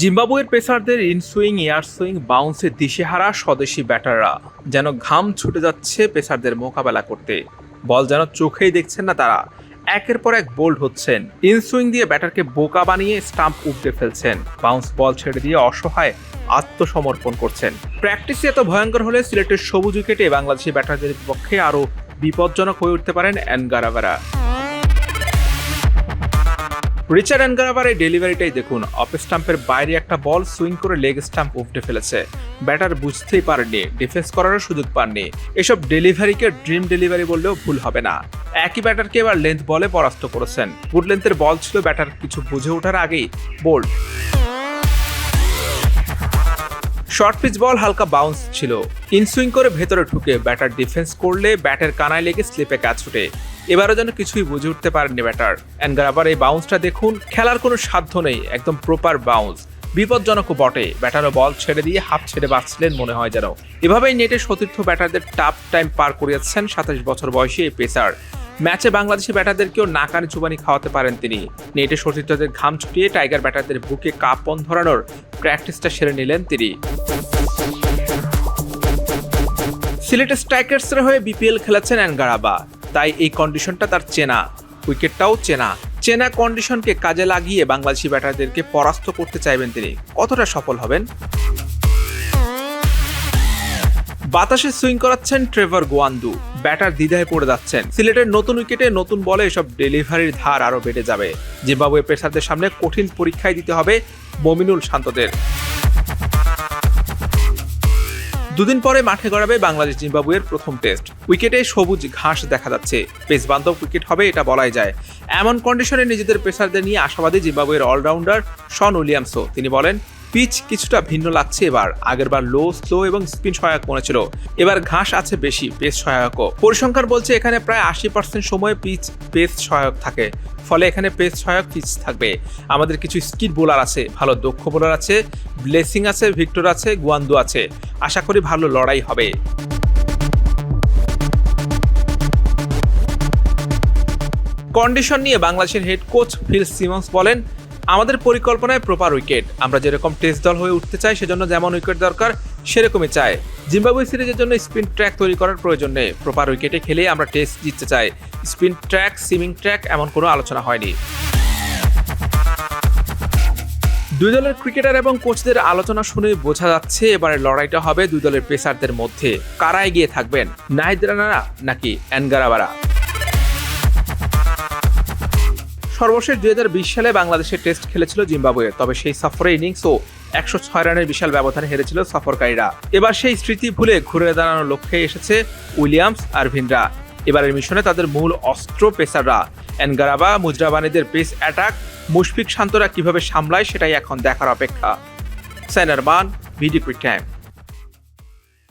জিম্বাবুয়ের পেসারদের inswing air swing বাউন্সে দিশেহারা স্বদেশি ব্যাটাররা, যেন ঘাম ছুটে যাচ্ছে পেসারদের মোকাবেলা করতে। বল যেন চোখেই দেখছেন না তারা। একের পর এক বোল্ড হচ্ছেন। ইনসুইং দিয়ে ব্যাটারকে বোকা বানিয়ে স্টাম্প উপড়ে ফেলছেন। বাউন্স বল ছেড়ে দিয়ে অসহায় আত্মসমর্পণ করছেন। প্র্যাকটিসে এত ভয়ঙ্কর হলে সিলেটের সবুজ উইকেটে বাংলাদেশি ব্যাটারদের পক্ষে আরও বিপজ্জনক হয়ে উঠতে পারেন অ্যানগারাভারা রিচার্ড অ্যানগারাভার এই ডেলিভারিটাই দেখুন অফ স্টাম্পের বাইরে একটা বল সুইং করে লেগ স্টাম্প উপটে ফেলেছে। ব্যাটার বুঝতেই পারেননি ডিফেন্স করারও সুযোগ পাননি। এসব ডেলিভারিকে ড্রিম ডেলিভারি বললেও ভুল হবে না। একই ব্যাটারকে এবার লেন্থ বলে পরাস্ত করেছেন। গুড লেন্থের বল ছিল ব্যাটার কিছু বুঝে ওঠার আগেই বোল্ড শর্ট পিচ বল হালকা বাউন্স ছিল। ইনসুইং করে ভেতরে ঢুকে ব্যাটার ডিফেন্স করলে ব্যাটের কানায় লেগে স্লিপে ক্যাচ ছুটে এবারও যেন কিছুই বুঝে উঠতে পারেননি ব্যাটার। অ্যানগারাবার এই বাউন্সটা দেখুন, খেলার কোনো সাধ্য নেই, একদম প্রপার বাউন্স বিপজ্জনকও বটে, ব্যাটারও বল ছেড়ে দিয়ে হাফ ছেড়ে বাঁচলেন মনে হয় যেন। এভাবেই নেটে সতীর্থ ব্যাটারদের টাফ টাইম পার করিয়েছেন সাতাশ বছর বয়সী এই পেসার। ম্যাচে বাংলাদেশি ব্যাটারদেরকেও নাকানি চুবানি খাওয়াতে পারেন তিনি। নেটে সতীর্থদের ঘাম ছুটিয়ে টাইগার ব্যাটারদের বুকে কাপন ধরানোর প্র্যাকটিসটা সেরে নিলেন তিনি। সিলেট স্ট্রাইকার্সের হয়ে বিপিএল খেলেছেন অ্যানগারাবা তাই এই কন্ডিশনটা তার চেনা উইকেটটাও চেনা। চেনা কন্ডিশনকে কাজে লাগিয়ে বাংলাদেশি ব্যাটারদেরকে পরাস্ত করতে চাইবেন তিনি। কতটা সফল হবেন? বাতাসে সুইং করাচ্ছেন ট্রেভার গোয়ান্দু। ব্যাটার দ্বিধায় পড়ে যাচ্ছেন। সিলেটের নতুন উইকেটে নতুন বলে এসব ডেলিভারির ধার আরও বেড়ে যাবে। জিম্বাবুয়ে পেসারদের সামনে কঠিন পরীক্ষায় দিতে হবে মমিনুল শান্তদের। দুদিন পরে মাঠে গড়াবে বাংলাদেশ জিম্বাবুয়ের প্রথম টেস্ট। উইকেটে সবুজ ঘাস দেখা যাচ্ছে। পেস বান্ধব উইকেট হবে, এটা বলাই যায়। এমন কন্ডিশনে নিজেদের পেসারদের নিয়ে আশাবাদী জিম্বাবুয়ের অলরাউন্ডার শন উইলিয়ামসও। তিনি বলেন পিচ কিছুটা ভিন্ন লাগছে এবার। আগেরবার লো স্লো এবং স্পিন সহায়ক মনে ছিল। এবার ঘাস আছে বেশি পেস সহায়কও। পরিসংখ্যান বলছে এখানে প্রায় আশি পার্সেন্ট সময় পিচ পেস সহায়ক থাকে। ফলে এখানে পেস সহায়ক পিচ থাকবে। আমাদের কিছু স্কিড বোলার আছে, ভালো দক্ষ বোলার আছে ব্লেসিং আছে ভিক্টর আছে গুয়ান্দু আছে। আশা করি ভালো লড়াই হবে। কন্ডিশন নিয়ে বাংলাদেশের হেড কোচ ফিল সিমন্স বলেন আমাদের পরিকল্পনায় প্রপার উইকেট আমরা যেরকম টেস্ট দল হয়ে উঠতে চাই, সেজন্য যেমন উইকেট দরকার, সেরকমই চাই। জিম্বাবুয়ে সিরিজের জন্য স্পিন ট্র্যাক তৈরি করার প্রয়োজন নেই। প্রপার উইকেটে খেলে আমরা টেস্ট জিততে চাই। স্পিন ট্র্যাক সিমিং ট্র্যাক এমন কোনো আলোচনা হয়নি। দুই দলের ক্রিকেটার এবং কোচদের আলোচনা শুনে বোঝা যাচ্ছে এবারের লড়াইটা হবে দুই দলের পেসারদের মধ্যে। কারা এগিয়ে থাকবেন? নাহিদ রানারা নাকি অ্যানগারাবারা সর্বশেষ দুই হাজার বিশ সালে বাংলাদেশের টেস্ট খেলেছিল জিম্বাবুয়ে, তবে সেই সফরে ইনিংস ও একশো ছয় রানের বিশাল ব্যবধানে হেরেছিল সফরকারীরা। এবার সেই স্মৃতি ভুলে ঘুরে দাঁড়ানোর লক্ষ্যে এসেছে উইলিয়ামস আর ভিনরা এবারের মিশনে তাদের মূল অস্ত্র পেসাররা, এনগারাবা, মুজরাবানিদের পেস অ্যাটাক, মুশফিক শান্তরা কীভাবে সামলায় সেটাই এখন দেখার অপেক্ষা। সাইনারমান, ভিডি কুইক টাইম।